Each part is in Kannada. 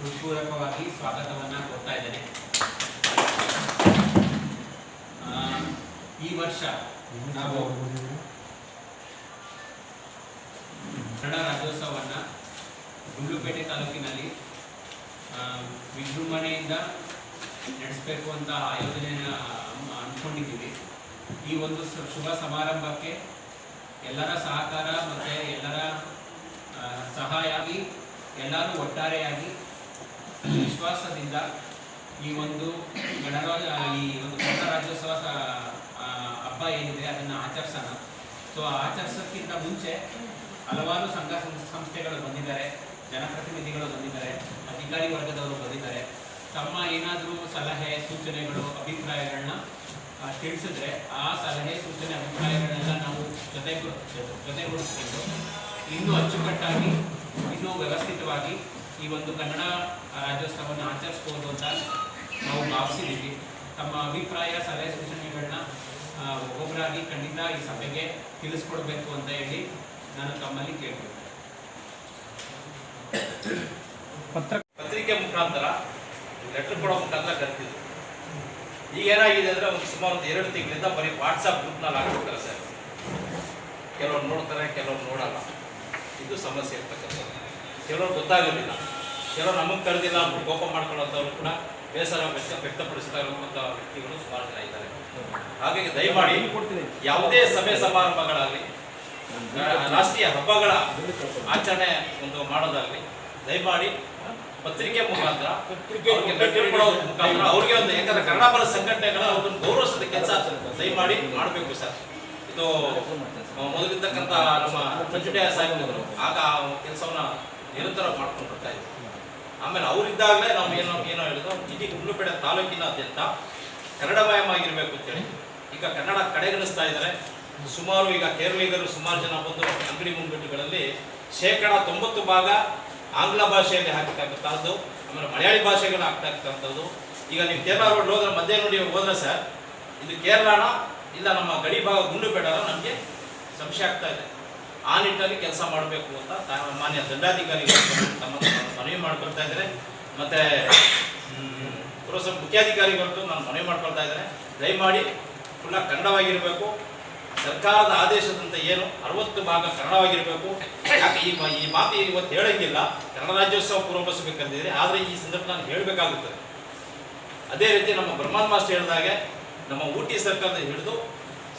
ಹೃತ್ಪೂರ್ವಕವಾಗಿ ಸ್ವಾಗತವನ್ನ ಕೊಡ್ತಾ ಇದ್ದೇನೆ. ಈ ವರ್ಷ ನಾವು ಕನ್ನಡ ರಾಜ್ಯೋತ್ಸವವನ್ನ ಗುಂಡ್ಲುಪೇಟೆ ತಾಲೂಕಿನಲ್ಲಿ ವಿಜೃಂಭಣೆಯಿಂದ ನಡೆಸಬೇಕು ಅಂತ ಆಯೋಜನೆಯನ್ನು ಅಂದ್ಕೊಂಡಿದ್ದೀವಿ ಈ ಒಂದು ಶುಭ ಸಮಾರಂಭಕ್ಕೆ ಎಲ್ಲರ ಸಹಕಾರ ಮತ್ತು ಎಲ್ಲರ ಸಹಾಯ ಸಹಾಯಾಗಿ, ಎಲ್ಲರೂ ಒಟ್ಟಾರೆಯಾಗಿ ವಿಶ್ವಾಸದಿಂದ ಈ ಒಂದು ಗಣರಾಜ ಈ ಒಂದು ಕನ್ನಡ ರಾಜ್ಯೋತ್ಸವ ಹಬ್ಬ ಏನಿದೆ ಅದನ್ನು ಆಚರಿಸೋಣ. ಸೊ ಆಚರಿಸೋಕ್ಕಿಂತ ಮುಂಚೆ ಹಲವಾರು ಸಂಘ ಸಂಸ್- ಸಂಸ್ಥೆಗಳು ಬಂದಿದ್ದಾರೆ, ಜನಪ್ರತಿನಿಧಿಗಳು ಬಂದಿದ್ದಾರೆ, ಅಧಿಕಾರಿ ವರ್ಗದವರು ಬಂದಿದ್ದಾರೆ. ತಮ್ಮ ಏನಾದರೂ ಸಲಹೆ, ಸೂಚನೆಗಳು ಅಭಿಪ್ರಾಯಗಳನ್ನ ತಿಳಿಸಿದ್ರೆ ಆ ಸಲಹೆ, ಸೂಚನೆ ಅಭಿಪ್ರಾಯಗಳನ್ನೆಲ್ಲ ನಾವು ಜೊತೆಗೂ ಜೊತೆ- ಜೊತೆಗೂಡಿಸ್ಕೊಂಡು, ಇನ್ನೂ ಅಚ್ಚುಕಟ್ಟಾಗಿ, ಇನ್ನೂ ವ್ಯವಸ್ಥಿತವಾಗಿ ಈ ಒಂದು ಕನ್ನಡ ರಾಜ್ಯೋತ್ಸವವನ್ನು ಆಚರಿಸ್ಬೋದು ಅಂತ ನಾವು ಭಾವಿಸಿದ್ದೀವಿ. ತಮ್ಮ ಅಭಿಪ್ರಾಯ ಸಲಹೆ ಸೂಚನೆಗಳನ್ನ ಒಬ್ಬೊಬ್ಬರಾಗಿ ಖಂಡಿತ ಈ ಸಭೆಗೆ ತಿಳಿಸ್ಕೊಡ್ಬೇಕು ಅಂತ ಹೇಳಿ ನಾನು ತಮ್ಮಲ್ಲಿ ಕೇಳ್ತೀನಿ. ಪತ್ರಿಕೆ ಮುಖಾಂತರ ಲೆಟರ್ ಕೊಡೋ ಮುಖಾಂತರ ಕರಿತಿದ್ರು ಈಗ ಏನಾಗಿದೆ ಅಂದ್ರೆ ಒಂದು ಸುಮಾರು ಒಂದು ಎರಡು ತಿಂಗಳಿಂದ ಬರೀ ವಾಟ್ಸಪ್ ಗ್ರೂಪ್ನಲ್ಲಿ ಹಾಕ್ಬಿಡ್ತಾರೆ ಸರ್. ಕೆಲವ್ರು ನೋಡ್ತಾರೆ ಕೆಲವ್ರು ನೋಡಲ್ಲ. ಇದು ಸಮಸ್ಯೆ ಇರ್ತಕ್ಕಂಥದ್ದು. ಕೆಲವ್ರು ಗೊತ್ತಾಗೋದಿಲ್ಲ. ಕೆಲವರು ನಮಗೆ ಕರೆದಿಲ್ಲ ಅಂತ ಕೋಪ ಮಾಡ್ಕೊಳ್ಳೋಂಥವ್ರು ಕೂಡ ಬೇಸರ ವ್ಯಕ್ತ ವ್ಯಕ್ತಪಡಿಸ್ತಾ ಇರುವಂಥ ವ್ಯಕ್ತಿಗಳು ಸುಮಾರು ಜನ ಇದ್ದಾರೆ. ಹಾಗಾಗಿ ದಯಮಾಡಿ ಯಾವುದೇ ಸಭೆ ಸಮಾರಂಭಗಳಾಗಲಿ ರಾಷ್ಟ್ರೀಯ ಹಬ್ಬಗಳ ಆಚರಣೆ ಒಂದು ಮಾಡೋದಾಗಲಿ ದಯಮಾಡಿ ಪತ್ರಿಕೆ ಮುಖಾಂತರ ಮುಖಾಂತರ ಅವ್ರಿಗೆ ಒಂದು ಯಾಕಂದ್ರೆ ಕನ್ನಡ ಪರ ಸಂಘಟನೆಗಳ ಅವ್ರನ್ನ ಗೌರವಿಸಿದ ಕೆಲಸ ದಯಮಾಡಿ ಮಾಡಬೇಕು ಸರ್. ಇದು ಮೊದಲಿರ್ತಕ್ಕಂಥ ನಮ್ಮ ಮಂಜುಟೆಯ ಸಾಹೇಬರು ಆಗ ಆ ಕೆಲಸವನ್ನ ನಿರಂತರ ಮಾಡ್ಕೊಂಡು ಬರ್ತಾ ಇದ್ದೀವಿ ಆಮೇಲೆ ಅವರಿದ್ದಾಗಲೇ ನಾವು ಏನೋ ಏನೋ ಹೇಳಿದ್ರು, ಇಡೀ ಗುಂಡ್ಲುಪೇಟೆ ತಾಲೂಕಿನಾದ್ಯಂತ ಕನ್ನಡಮಯವಾಗಿರಬೇಕು ಅಂತೇಳಿ. ಈಗ ಕನ್ನಡ ಕಡೆಗಣಿಸ್ತಾ ಇದ್ದಾರೆ. ಸುಮಾರು ಈಗ ಕೇರಳಿಗರು ಸುಮಾರು ಜನ ಬಂದು ಅಂಗಡಿ ಮುಂಗಟ್ಟುಗಳಲ್ಲಿ ಶೇಕಡ ತೊಂಬತ್ತು ಭಾಗ ಆಂಗ್ಲ ಭಾಷೆಯಲ್ಲಿ ಹಾಕಿಕ್ಕಂಥದ್ದು ಆಮೇಲೆ ಮಲಯಾಳಿ ಭಾಷೆಗಳು ಹಾಕ್ತಕ್ಕಂಥದ್ದು ಈಗ ನೀವು ಕೇರಳ ರೋಡ್ ಹೋದ್ರೆ ಮಧ್ಯೆ ನೋಡಿ ಹೋದ್ರೆ ಸರ್, ಇದು ಕೇರಳನ ಇಲ್ಲ ನಮ್ಮ ಗಡಿ ಭಾಗ ಗುಂಡುಪೇಟನ ನಮಗೆ ಸಂಶಯ ಆಗ್ತಾ ಇದೆ. ಆ ನಿಟ್ಟಿನಲ್ಲಿ ಕೆಲಸ ಮಾಡಬೇಕು ಅಂತ ಮಾನ್ಯ ದಂಡಾಧಿಕಾರಿಗಳು ತಮ್ಮ ಮನವಿ ಮಾಡ್ಕೊಳ್ತಾ ಇದ್ದಾರೆ. ಮತ್ತೆ ಪುರಸಭೆ ಮುಖ್ಯಾಧಿಕಾರಿಗಳು ನಾನು ಮನವಿ ಮಾಡ್ಕೊಳ್ತಾ ಇದ್ದಾರೆ. ದಯಮಾಡಿ ಫುಲ್ಲ ಕನ್ನಡವಾಗಿರಬೇಕು. ಸರ್ಕಾರದ ಆದೇಶದಂತೆ ಏನು ಅರವತ್ತು ಭಾಗ ಕನ್ನಡವಾಗಿರಬೇಕು. ಯಾಕೆ ಈ ಈ ಮಾತು ಇವತ್ತು ಹೇಳಂಗಿಲ್ಲ. ಕನ್ನಡ ರಾಜ್ಯೋತ್ಸವ ಪೂರ್ವಪಡಿಸಬೇಕು ಅಂತಿದ್ರೆ ಆದರೆ ಈ ಸಂದರ್ಭ ನಾನು ಹೇಳಬೇಕಾಗುತ್ತದೆ ಅದೇ ರೀತಿ ನಮ್ಮ ಬ್ರಹ್ಮಾನ್ ಮಾಸ್ಟರ್ ಹೇಳಿದಾಗೆ ನಮ್ಮ ಊಟಿ ಸರ್ಕಾರದ ಹಿಡಿದು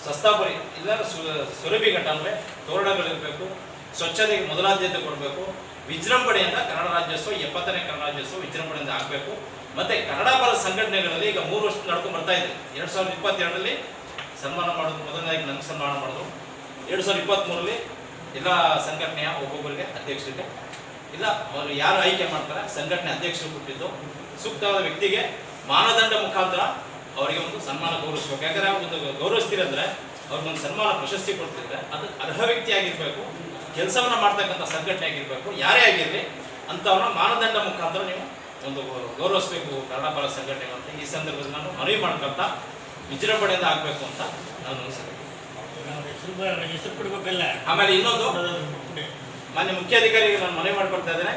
ಸಸ್ತಾಪರಿ ಇಲ್ಲ ಸು- ಸುರಭಿ ಅಂದ್ರೆ ತೋರಣಗಳಿರಬೇಕು, ಸ್ವಚ್ಛತೆಗೆ ಮೊದಲಾದ್ಯತೆ ಕೊಡಬೇಕು. ವಿಜೃಂಭಣೆಯಿಂದ ಕನ್ನಡ ರಾಜ್ಯೋತ್ಸವ, ಎಪ್ಪತ್ತನೇ ಕನ್ನಡ ರಾಜ್ಯೋತ್ಸವ ವಿಜೃಂಭಣೆಯಿಂದ ಆಗಬೇಕು. ಮತ್ತೆ ಕನ್ನಡ ಪರ ಸಂಘಟನೆಗಳಲ್ಲಿ ಈಗ ಮೂರು ವರ್ಷ ನಡ್ಕೊಂಡು ಬರ್ತಾ ಇದೆ. ಎರಡು ಸಾವಿರದ ಇಪ್ಪತ್ತೆರಡರಲ್ಲಿ ಸನ್ಮಾನ ಮಾಡೋದು, ಮೊದಲನೇದಾಗಿ ನನಗೆ ಸನ್ಮಾನ ಮಾಡಿದ್ರು ಎರಡು ಸಾವಿರದ ಇಪ್ಪತ್ತ್ಮೂರರಲ್ಲಿ ಎಲ್ಲ ಸಂಘಟನೆಯ ಒಬ್ಬೊಬ್ಬರಿಗೆ ಅಧ್ಯಕ್ಷರಿಗೆ, ಇಲ್ಲ, ಅವರು ಯಾರು ಆಯ್ಕೆ ಮಾಡ್ತಾರೆ, ಸಂಘಟನೆ ಅಧ್ಯಕ್ಷರು ಕೊಟ್ಟಿದ್ದು. ಸೂಕ್ತವಾದ ವ್ಯಕ್ತಿಗೆ ಮಾನದಂಡ ಮುಖಾಂತರ ಅವರಿಗೆ ಒಂದು ಸನ್ಮಾನ ಗೌರವಿಸ್ಬೇಕು. ಯಾಕಂದ್ರೆ ಒಂದು ಗೌರವಿಸ್ತೀರಂದ್ರೆ ಅವ್ರಿಗೊಂದು ಸನ್ಮಾನ ಪ್ರಶಸ್ತಿ ಕೊಡ್ತಿದ್ರೆ ಅದು ಅರ್ಹ ವ್ಯಕ್ತಿ ಆಗಿರ್ಬೇಕು, ಕೆಲಸವನ್ನ ಮಾಡ್ತಕ್ಕಂಥ ಸಂಘಟನೆ ಆಗಿರ್ಬೇಕು, ಯಾರೇ ಆಗಿರಲಿ ಅಂಥವ್ರನ್ನ ಮಾನದಂಡ ಮುಖಾಂತರ ನೀವು ಒಂದು ಗೌರವಿಸ್ಬೇಕು, ಕನ್ನಡ ಬಾಲ ಸಂಘಟನೆ ಅಂತ ಈ ಸಂದರ್ಭದಲ್ಲಿ ನಾನು ಮನವಿ ಮಾಡ್ಕೊಳ್ತಾ ವಿಜೃಂಭಣೆಯಿಂದ ಆಗಬೇಕು ಅಂತ ನಾನು ಅನಿಸುತ್ತೆ. ಆಮೇಲೆ ಇನ್ನೊಂದು, ಮಾನ್ಯ ಮುಖ್ಯಾಧಿಕಾರಿಗೆ ನಾನು ಮನವಿ ಮಾಡ್ಕೊಳ್ತಾ ಇದ್ದೇನೆ.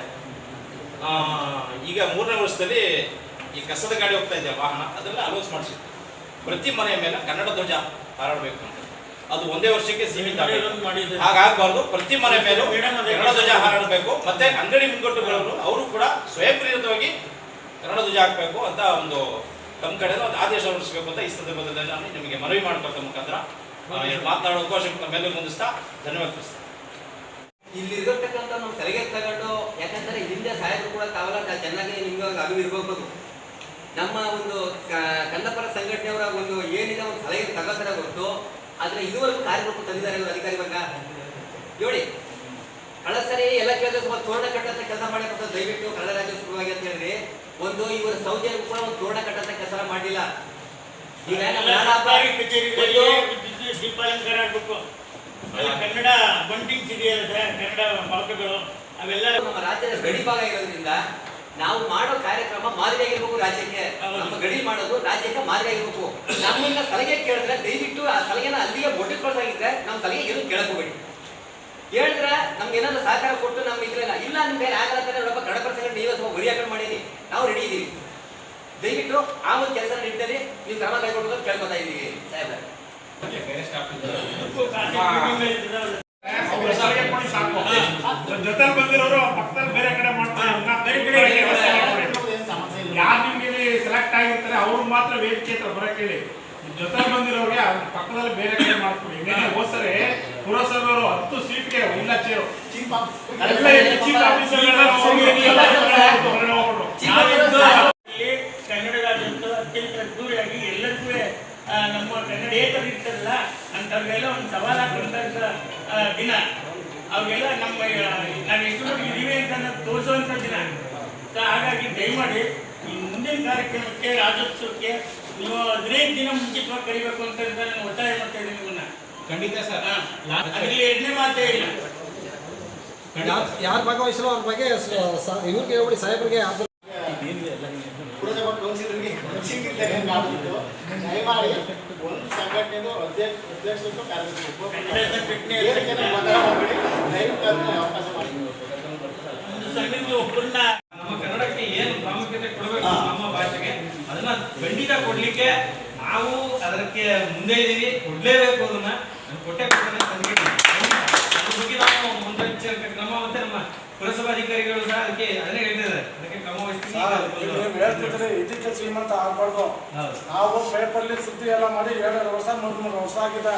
ಈಗ ಮೂರನೇ ವರ್ಷದಲ್ಲಿ ಈ ಕಸದ ಗಾಡಿ ಹೋಗ್ತಾ ಇದೆ ವಾಹನ? ಅದೆಲ್ಲ ಅಲೋಸ್ ಮಾಡಿಸಿತ್ತು ಪ್ರತಿ ಮನೆಯ ಮೇಲೆ ಕನ್ನಡ ಧ್ವಜ ಹಾರಾಡಬೇಕು ಅಂತ. ಅದು ಒಂದೇ ವರ್ಷಕ್ಕೆ ಸೀಮಿತ. ಹಾಗಾಗಬಾರ್ದು. ಪ್ರತಿ ಮನೆ ಮೇಲೂ ಕನ್ನಡ ಧ್ವಜ ಹಾರಾಡಬೇಕು. ಮತ್ತೆ ಅಂಗಡಿ ಮುಂಗಟ್ಟುಗಳವರು ಅವರು ಕೂಡ ಸ್ವಯಂಪ್ರೇರಿತವಾಗಿ ಕನ್ನಡ ಧ್ವಜ ಹಾಕಬೇಕು ಅಂತ ಒಂದು ತಮ್ಮ ಕಡೆ ಒಂದು ಆದೇಶ ಹೊರಡಿಸಬೇಕು ಅಂತ ಈ ಸಂದರ್ಭದಲ್ಲಿ ನಾನು ನಿಮಗೆ ಮನವಿ ಮಾಡ್ಕೊಳ್ತಾ ಮುಖಾಂತರ ಮಾತಾಡೋ ಮಾತನಾಡೋ ಅವಕಾಶ ಮೇಲೆ ಮುಂದಿಸ್ತಾ ಧನ್ಯವಾದ. ಇಲ್ಲಿ ಇರತಕ್ಕಂಥ ನಾವು ಸಲಿಗೆ ತಗೊಂಡು ಯಾಕಂದ್ರೆ ಇಲ್ಲಿಂದ ಸಾಹೇಬರು ಕೂಡ ತಾವೆಲ್ಲ ತ- ಚೆನ್ನಾಗಿ ನಿಮ್ಗೆ ಅದು ಇರ್ಬೇಕು ನಮ್ಮ ಒಂದು ಕನ್ನಡಪರ ಸಂಘಟನೆಯವರ ಒಂದು ಏನಿದೆ ಒಂದು ಸಲಹೆ ತಗೋತಾರೆ ಗೊತ್ತು ಆದ್ರೆ ಇದುವರೆಗೂ ಕಾರ್ಯರೂಪ ತಂದಿದ್ದಾರೆ ಅಧಿಕಾರಿ ವರ್ಗ? ನೋಡಿ ಕಳೆದ ಸರಿ ಎಲ್ಲ ಕೇಳಿದ್ರೆ ಸ್ವಲ್ಪ ತೋರಣ ಕಟ್ಟಂತ ಕೆಲಸ ಮಾಡಿರ್ತಾರೆ ದಯವಿಟ್ಟು ಕನ್ನಡ ರಾಜ್ಯೋತ್ಸವವಾಗಿ ಅಂತ ಹೇಳಿದ್ರೆ ಒಂದು ಇವರ ಸೌಜನ್ಯ ಕೂಡ ಒಂದು ತೋರಣ ಕಟ್ಟಂತ ಕೆಲಸ ಮಾಡಿಲ್ಲ ಕನ್ನಡ ಬಂಟಿಂಗ್ಸ್ ಇದೆಯಲ್ಲ ಸರ್ ಕನ್ನಡ ಬಾವುಟಗಳು ಅವೆಲ್ಲ ನಮ್ಮ ರಾಜ್ಯದ ಗಡಿ ಭಾಗ ಇರೋದ್ರಿಂದ ನಾವು ಮಾಡೋ ಕಾರ್ಯಕ್ರಮ ಮಾದರಿಯಾಗಿರ್ಬೇಕು ರಾಜ್ಯಕ್ಕೆ. ನಮ್ಮ ಗಡಿ ಮಾಡೋದು ರಾಜ್ಯಕ್ಕೆ ಮಾದರಿಯಾಗಿರ್ಬೇಕು ನಮ್ಮಿಂದ ಸಲಹೆ ಕೇಳಿದ್ರೆ ದಯವಿಟ್ಟು ಆ ಸಲಹೆನ ಅಲ್ಲಿಗೆ ಮೊಟ್ಟಿಕೊಳ್ಸಾಗಿದ್ರೆ ನಮ್ಮ ಸಲಹೆ ಏನು ಕೇಳಕ್ ಹೋಗ್ಬೇಡಿ. ಕೇಳಿದ್ರೆ ನಮ್ಗೆ ಏನಾದ್ರು ಸಹಕಾರ ಕೊಟ್ಟು ನಮ್ಮ ಇದ್ರೆ ಇಲ್ಲ. ನಿಮ್ ಬೇರೆ ಆಗಲ್ಲ ಅಂತ ನೋಡಪ್ಪ ಕನ್ನಡ ಪರ ಸಂಘಟನೆ ನೀವೇ ಸ್ವಲ್ಪ ಗುರಿ ಹಾಕೊಂಡು ಮಾಡೀನಿ ನಾವು ರೆಡಿ ಇದ್ದೀವಿ. ದಯವಿಟ್ಟು ಆ ಒಂದು ಕೆಲಸ ನಿಟ್ಟಿನಲ್ಲಿ ನೀವು ಕ್ರಮ ಕೈಗೊಳ್ಳೋದು ಕೇಳ್ಕೊತಾ ಇದ್ದೀವಿ ಸಾಹೇಬ್ರೆ. ಜೊತೆ ಸ್ಟಾಫ್ ಇದ್ದಾರೆ ಇದಕ್ಕೂ ಖಾಸಗಿ ಮೀಟಿಂಗ್ ಇರ್ತದಲ್ಲ. ಅವ್ರ ಸಾರಿಗೆ ಕೊಡಿ ಸಾಕು ಜೊತೆ ಬಂದಿರೋರು ಪಕ್ಕದಲ್ಲಿ ಬೇರೆ ಕಡೆ ಮಾಡ್ತಾರೆ ಬೇರೆ ಕಡೆ ವ್ಯವಸ್ಥೆ ಮಾಡ್ಕೊಡಿ. ಯಾರು ನಿಮ್ಗೆ ಸೆಲೆಕ್ಟ್ ಆಗಿರ್ತಾರೆ ಅವ್ರು ಮಾತ್ರ ವೇದಿಕೆ ಹತ್ರ ಬರಕ್ ಹೇಳಿ ಜೊತೆ ಬಂದಿರೋರಿಗೆ ಅವ್ರ ಪಕ್ಕದಲ್ಲಿ ಬೇರೆ ಕಡೆ ಮಾಡ್ಕೊಡಿ. ಇನ್ನೇನೆ ಹೋದ್ಸರಿ ಪುರಸಭೆಯವರು ಹತ್ತು ಸೀಟ್ಗೆ ಇಲ್ಲ ಚೇರು. ಎಲ್ಲ ಚೀಫ್ ಆಫೀಸರ್ಗಳೆಲ್ಲ ಹೋಗಿ ಎಲ್ಲ ಹೊರಗಡೆ ಇಲ್ಲಿ ಕನ್ನಡ ರಾಜ್ಯೋತ್ಸವ ಅತ್ಯಂತ ಅದ್ದೂರಿಯಾಗಿ ಎಲ್ಲರಿಗೂ ನಮ್ಮ ಕನ್ನಡೇತರು ಇರ್ತದಲ್ಲ ಅಂತವ್ರಿಗೆಲ್ಲ ಒಂದು ಸವಾಲು ಹಾಕೊಂಡಂತ ದಿನ. ಅವಾಗೆಲ್ಲ ನಮ್ಮ ಆ, ನಾವು ಎಷ್ಟು ಮಟ್ಟಿಗೆ ಇದೀವಿ ಅಂತ ತೋರಿಸುವಂಥ ದಿನ. ಹಾಗಾಗಿ ದಯಮಾಡಿ ಮುಂದಿನ ಕಾರ್ಯಕ್ರಮಕ್ಕೆ ರಾಜ್ಯೋತ್ಸವಕ್ಕೆ ನೀವು ಹದಿನೈದು ದಿನ ಮುಂಚಿತವಾಗಿ ಕರಿಬೇಕು ಅಂತ ನಾನು ಒತ್ತಾಯ ಮಾಡ್ತಾ ಇದ್ದೀನಿ ನಿಮ್ಮನ್ನ. ಖಂಡಿತ ಸರ್. ಅದರಲ್ಲಿ ಎರಡನೇ ಮಾತೇ ಇಲ್ಲ. ಯಾರು ಭಾಗವಹಿಸಲು ಅವ್ರ ಬಗ್ಗೆ ಇವ್ರಿಗೆ ಹೇಳ್ಬಿಡಿ ಸಾಹೇಬ್ರಿಗೆ ದಯಮಾಡಿ ಒಂದು ಸಂಘಟನೆದು ಅಧ್ಯಕ್ಷ ಅಧ್ಯಕ್ಷರು ಕಾರ್ಯದರ್ಶಿ ದಯವಿಟ್ಟು ಅವಕಾಶ ಮಾಡಿ ಒಂದು ಸಂಘಕ್ಕೆ ಒಬ್ಬರನ್ನ ನಮ್ಮ ಕನ್ನಡಕ್ಕೆ ಏನು ಪ್ರಾಮುಖ್ಯತೆ ಕೊಡಬೇಕು ನಮ್ಮ ಭಾಷೆಗೆ ಅದನ್ನ ಖಂಡಿತ ಕೊಡ್ಲಿಕ್ಕೆ ನಾವು ಅದಕ್ಕೆ ಮುಂದೆ ಇದ್ದೀವಿ. ಕೊಡ್ಲೇಬೇಕು ಅದನ್ನ. ನಾನು ಕೊಟ್ಟೆ ಕೊಡ್ತೇನೆ ತಂದಿದ್ದೀನಿ ಅಂದ್ಕೊಂಡಿದ್ದೀನಿ. ಖಂಡಿತ. ಅದ್ರ ಬಗ್ಗೆ ನಾವು ಮುಂದೆ ಕ್ರಮ ಮತ್ತೆ ನಮ್ಮ ಪುರಸಭಾಧಿಕಾರಿಗಳು ಸಹ ಅದಕ್ಕೆ ಅದನ್ನೇ ಹೇಳ್ತಿದ್ದಾರೆ ಅದಕ್ಕೆ ಕ್ರಮ ವಹಿಸ್ತೀವಿ ಇದಕ್ಕೆ ಶ್ರೀಮಂತ ಆಗ್ಬಾರ್ದು. ನಾವು ಪೇಪರ್ಲಿ ಸುದ್ದಿ ಎಲ್ಲ ಮಾಡಿ ಎರಡು ವರ್ಷ ಮೂರು ಮೂರು ವರ್ಷ ಆಗಿದೆ.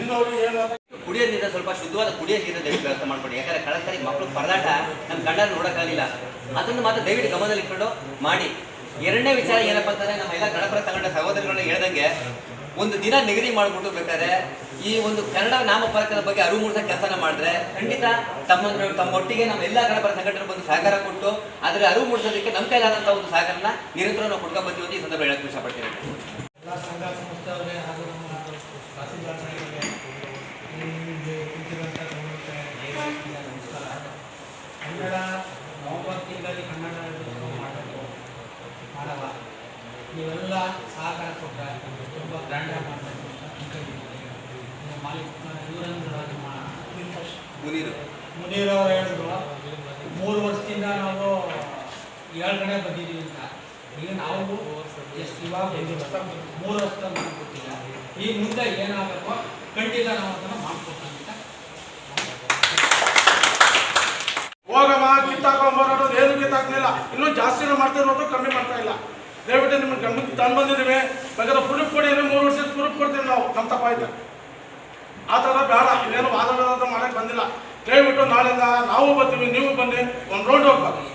ಇನ್ನೂ ಏನು ಅಂತ ಕುಡಿಯೋ ನೀರ ಸ್ವಲ್ಪ ಶುದ್ಧವಾದ ಕುಡಿಯೋ ನೀರ ದಯವಿಟ್ಟು ವ್ಯವಸ್ಥೆ ಮಾಡ್ಕೊಡಿ ಯಾಕಂದ್ರೆ ಕಳೆದ ಸಾರಿ ಮಕ್ಕಳು ಪರದಾಟ ನಮ್ಮ ಗಂಡ ನೋಡೋಕ್ಕಾಗಲಿಲ್ಲ. ಅದನ್ನು ಮಾತ್ರ ದಯವಿಟ್ಟು ಗಮನದಲ್ಲಿ ಇಟ್ಕೊಂಡು ಮಾಡಿ. ಎರಡನೇ ವಿಚಾರ ಏನಪ್ಪ ಅಂತಂದ್ರೆ ನಮ್ಮ ಎಲ್ಲ ಗಣಪರ ತಗೊಂಡ ಸಹೋದರಗಳನ್ನ ಹೇಳ್ದಂಗೆ ಒಂದು ದಿನ ನಿಗದಿ ಮಾಡ್ಬಿಟ್ಟು ಬೇಕಾದ್ರೆ ಈ ಒಂದು ಕನ್ನಡ ನಾಮಫಲಕದ ಬಗ್ಗೆ ಅರಿವು ಮೂಡಿಸೋ ಕೆಲಸನ ಮಾಡಿದ್ರೆ ಖಂಡಿತ ತಮ್ಮ ತಮ್ಮೊಟ್ಟಿಗೆ ನಮ್ಮ ಎಲ್ಲ ಗಣಪರ ಸಂಘಟನೆ ಬಂದು ಸಹಕಾರ ಕೊಟ್ಟು ಅದರ ಅರಿವು ಮೂಡಿಸೋದಕ್ಕೆ ನಮ್ಮ ಕೈಲಾದಂಥ ಒಂದು ಸಹಕಾರನ ನಿರಂತರ ನಾವು ಕೊಡ್ಕೊಂಡು ಬರ್ತೀವಿ ಅಂತ ಈ ಸಂದರ್ಭ ಹೇಳಕ್ಕೆ ಇಷ್ಟಪಡ್ತೀನಿ. ಕನ್ನಡ ನವೆಂಬರ್ ತಿಂಗಳಲ್ಲಿ ಕನ್ನಡ ರಾಜ್ಯೋತ್ಸವ ಮಾಡಬೇಕು ಮಾಡಲ್ಲ ನೀವೆಲ್ಲ ಸಹಕಾರ ತುಂಬ ಗ್ರ್ಯಾಂಡಾಗಿ ನಮ್ಮ ಮಾಲೀಕ ಇವರಂದ್ರೆ ನಮ್ಮ ಮುನೀರು ಮುನೀರವ್ರು ಹೇಳಿದ್ರು ಮೂರು ವರ್ಷದಿಂದ ನಾವು ಏಳು ಕಡೆ ಬಂದಿದ್ದೀವಿ ಅಂತ. ಈಗ ನಾವು ಎಷ್ಟು ಇವಾಗ ಮೂರು ವರ್ಷ ಮಾಡ್ಕೊಟ್ಟಿಲ್ಲ ಈ ಮುಂದೆ ಏನಾಗಬೇಕೋ ಖಂಡಿತ ನಾವು ಅದನ್ನು ಮಾಡ್ಕೊಡ್ತೀವಿ ಅಂತ. ಹೋಗಮ್ಮ ಕಿತ್ತಾಕೊಂಡ್ ಬರೋದು ಏನು ಕಿತ್ತಾಕ್ಲಿಲ್ಲ ಇನ್ನೂ ಜಾಸ್ತಿನೂ ಮಾಡ್ತಿರೋದು ಕಮ್ಮಿ ಮಾಡ್ತಾ ಇಲ್ಲ. ದಯವಿಟ್ಟು ನಿಮ್ಗೆ ಗಮನಕ್ಕೆ ತಂದು ಬಂದಿದ್ದೀವಿ. ಬೇಕಾದ್ರೆ ಪ್ರೂಫ್ ಕೊಡಿ ಮೂರು ವರ್ಷದ ಪ್ರೂಫ್ ಕೊಡ್ತೀವಿ ನಾವು. ನಮ್ಮ ತಪ್ಪಾಯ್ತು. ಆ ಥರ ಬೇಡ. ಇನ್ನೇನು ವಾದ ವಿವಾದ ಮಾಡಕ್ಕೆ ಬಂದಿಲ್ಲ. ದಯವಿಟ್ಟು ನಾಳೆಯಿಂದ ನಾವು ಬರ್ತೀವಿ, ನೀವು ಬನ್ನಿ. ಒಂದು ರೌಂಡ್ ಹೋಗ್ಬೇಕು.